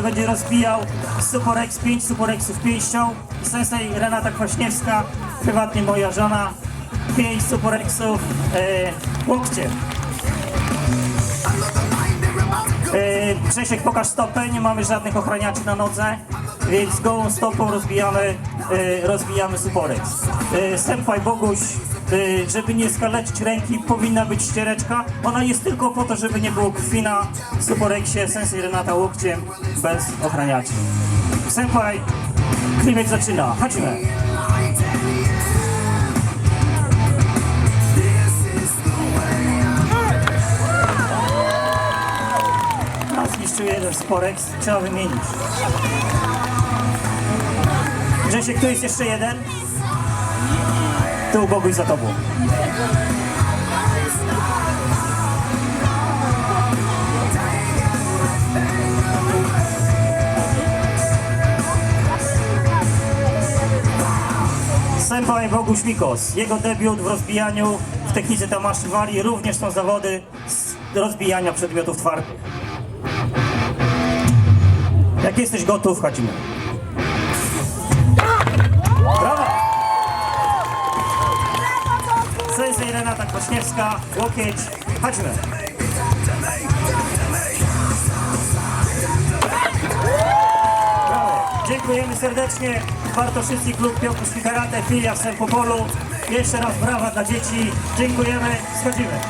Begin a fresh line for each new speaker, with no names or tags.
będzie rozbijał Superex 5 Superexów pięścią sensei Renata Kwaśniewska, prywatnie moja żona, 5 Superexów e, łokciem. E, Grzesiek, pokaż stopę, nie mamy żadnych ochraniaczy na nodze, więc gołą stopą rozbijamy, e, rozbijamy Superex. E, Senpai Boguś, żeby nie skaleczyć ręki, powinna być ściereczka. Ona jest tylko po to, żeby nie było krwi na Superexie, Sensei Renata łokciem, bez ochraniaczy. Senpai, klimek zaczyna, chodźmy. Zniszczył jeden Sporex, trzeba wymienić. Grzesiek, tu jest jeszcze jeden. Tu Boguś za tobą. Senpai Boguś Mikos. Jego debiut w rozbijaniu w technice Tamashi Wali również są zawody z rozbijania przedmiotów twardych. Jak jesteś gotów, chodźmy. Sensei Renata Kwaśniewska, łokieć, chodźmy. Brawo. Dziękujemy serdecznie. Bartoszycki Klub Piotrowski Karate, filia w Sempopolu. Jeszcze raz brawa dla dzieci. Dziękujemy. Schodzimy.